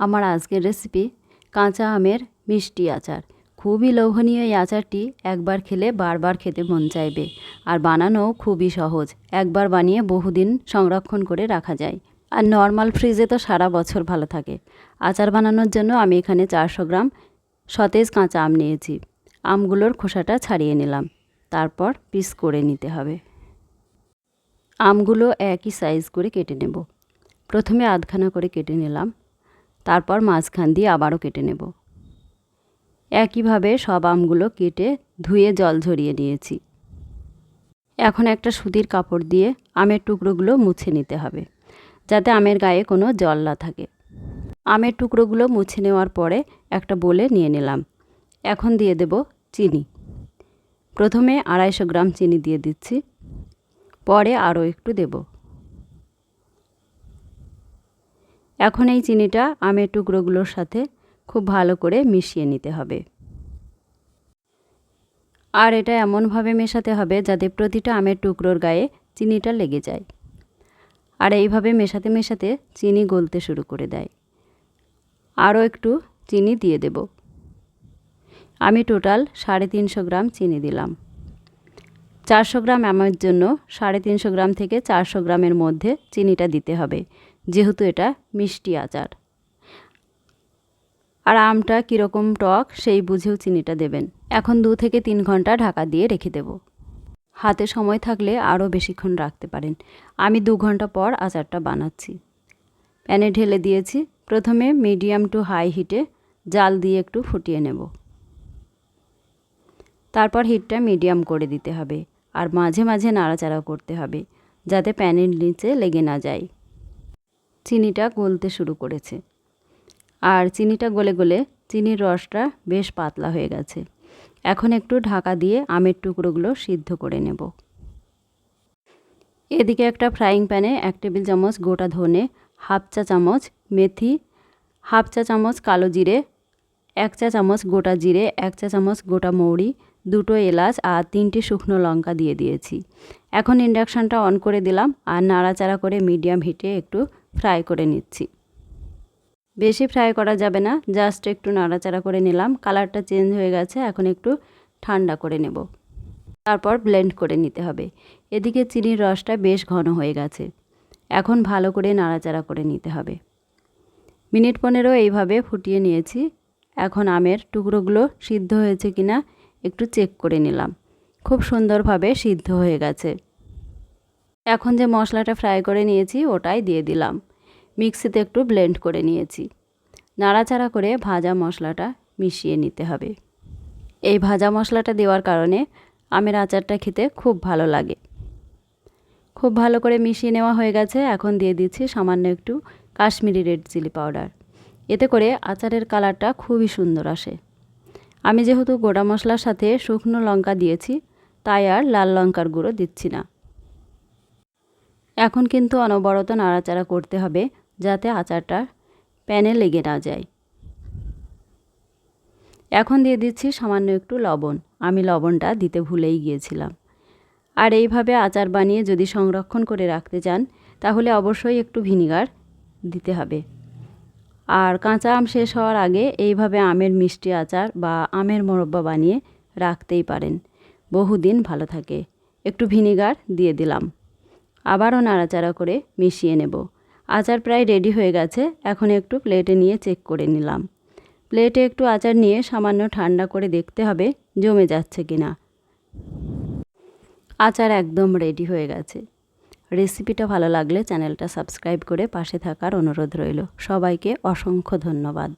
আমার আজকের রেসিপি কাঁচা আমের মিষ্টি আচার। খুবই লোভনীয় এই আচারটি একবার খেলে বারবার খেতে মন চাইবে আর বানানোও খুবই সহজ। একবার বানিয়ে বহুদিন সংরক্ষণ করে রাখা যায়। আর নর্মাল ফ্রিজে তো সারা বছর ভালো থাকে। আচার বানানোর জন্য আমি এখানে চারশো গ্রাম সতেজ কাঁচা আম নিয়েছি। আমগুলোর খোসাটা ছাড়িয়ে নিলাম। তারপর পিস করে নিতে হবে। আমগুলো একই সাইজ করে কেটে নেব। প্রথমে আধখানা করে কেটে নিলাম। তারপর মাঝখান দিয়ে আবারও কেটে নেব। একইভাবে সব আমগুলো কেটে ধুয়ে জল ঝরিয়ে নিয়েছি। এখন একটা সুতির কাপড় দিয়ে আমের টুকরোগুলো মুছে নিতে হবে, যাতে আমের গায়ে কোনো জল না থাকে। আমের টুকরোগুলো মুছে নেওয়ার পরে একটা বলে নিয়ে নিলাম। এখন দিয়ে দেব চিনি। প্রথমে আড়াইশো গ্রাম চিনি দিয়ে দিচ্ছি, পরে আরও একটু দেব। এখন এই চিনিটা আমের টুকরোগুলোর সাথে খুব ভালো করে মিশিয়ে নিতে হবে। আর এটা এমনভাবে মেশাতে হবে যাতে প্রতিটা আমের টুকরোর গায়ে চিনিটা লেগে যায়। আর এইভাবে মেশাতে মেশাতে চিনি গলতে শুরু করে দেয়। আরও একটু চিনি দিয়ে দেব। আমি টোটাল সাড়ে তিনশো গ্রাম চিনি দিলাম। চারশো গ্রাম আমের জন্য সাড়ে তিনশো গ্রাম থেকে চারশো গ্রামের মধ্যে চিনিটা দিতে হবে। যেহেতু এটা মিষ্টি আচার। আর আমটা কীরকম টক, সেই বুঝেও চিনিটা দেবেন। এখন দু থেকে তিন ঘণ্টা ঢাকা দিয়ে রেখে দেব। হাতে সময় থাকলে আরও বেশিক্ষণ রাখতে পারেন। আমি দু ঘণ্টা পর আচারটা বানাচ্ছি। প্যানে ঢেলে দিয়েছি। প্রথমে মিডিয়াম টু হাই হিটে জাল দিয়ে একটু ফুটিয়ে নেব। তারপর হিটটা মিডিয়াম করে দিতে হবে। আর মাঝে মাঝে নাড়াচাড়া করতে হবে, যাতে প্যানের নিচে লেগে না যায়। চিনিটা গলতে শুরু করেছে। আর চিনিটা গলে গলে চিনির রসটা বেশ পাতলা হয়ে গেছে। এখন একটু ঢাকা দিয়ে আমের টুকরোগুলো সিদ্ধ করে নেব। এদিকে একটা ফ্রাইং প্যানে এক টেবিল চামচ গোটা ধনে, হাফ চা চামচ মেথি, হাফ চা চামচ কালো জিরে, এক চা চামচ গোটা জিরে, এক চা চামচ গোটা মৌরি দুটো এলাচ আর তিনটি শুকনো লঙ্কা দিয়ে দিয়েছি। এখন ইন্ডাকশানটা অন করে দিলাম আর নাড়াচাড়া করে মিডিয়াম হিটে একটু ফ্রাই করে নিচ্ছি। বেশি ফ্রাই করা যাবে না, জাস্ট একটু নাড়াচাড়া করে নিলাম। কালারটা চেঞ্জ হয়ে গেছে, এখন একটু ঠান্ডা করে নেব। তারপর ব্লেন্ড করে নিতে হবে। এদিকে চিনির রসটা বেশ ঘন হয়ে গেছে। এখন ভালো করে নাড়াচাড়া করে নিতে হবে। মিনিট পনেরো এইভাবে ফুটিয়ে নিয়েছি। এখন আমের টুকরোগুলো সিদ্ধ হয়েছে কিনা একটু চেক করে নিলাম। খুব সুন্দরভাবে সিদ্ধ হয়ে গেছে। এখন যে মশলাটা ফ্রাই করে নিয়েছি, ওটাই দিয়ে দিলাম। মিক্সিতে একটু ব্লেন্ড করে নিয়েছি। নাড়াচাড়া করে ভাজা মশলাটা মিশিয়ে নিতে হবে। এই ভাজা মশলাটা দেওয়ার কারণে আমের আচারটা খেতে খুব ভালো লাগে। খুব ভালো করে মিশিয়ে নেওয়া হয়ে গেছে। এখন দিয়ে দিচ্ছি সামান্য একটু কাশ্মীরি রেড চিলি পাউডার এতে করে আচারের কালারটা খুবই সুন্দর আসে। আমি যেহেতু গোটা মশলার সাথে শুকনো লঙ্কা দিয়েছি, তাই আর লাল লঙ্কার গুঁড়ো দিচ্ছি না। এখন কিন্তু অনবরত নাড়াচাড়া করতে হবে যাতে আচারটা প্যানে লেগে না যায়। এখন দিয়ে দিচ্ছি সামান্য একটু লবণ। আমি লবণটা দিতে ভুলেই গিয়েছিলাম। আর এইভাবে আচার বানিয়ে যদি সংরক্ষণ করে রাখতে চান, তাহলে অবশ্যই একটু ভিনিগার দিতে হবে। আর কাঁচা আম শেষ হওয়ার আগে এইভাবে আমের মিষ্টি আচার বা আমের মোরব্বা বানিয়ে রাখতেই পারেন। বহুদিন ভালো থাকে। একটু ভিনিগার দিয়ে দিলাম। আবারও নাড়াচাড়া করে মিশিয়ে নেব। আচার প্রায় রেডি হয়ে গেছে। এখন একটু প্লেটে নিয়ে চেক করে নিলাম। প্লেটে একটু আচার নিয়ে সামান্য ঠান্ডা করে দেখতে হবে জমে যাচ্ছে কি না আচার একদম রেডি হয়ে গেছে। রেসিপিটা ভালো লাগলে চ্যানেলটা সাবস্ক্রাইব করে পাশে থাকার অনুরোধ রইল। সবাইকে অসংখ্য ধন্যবাদ।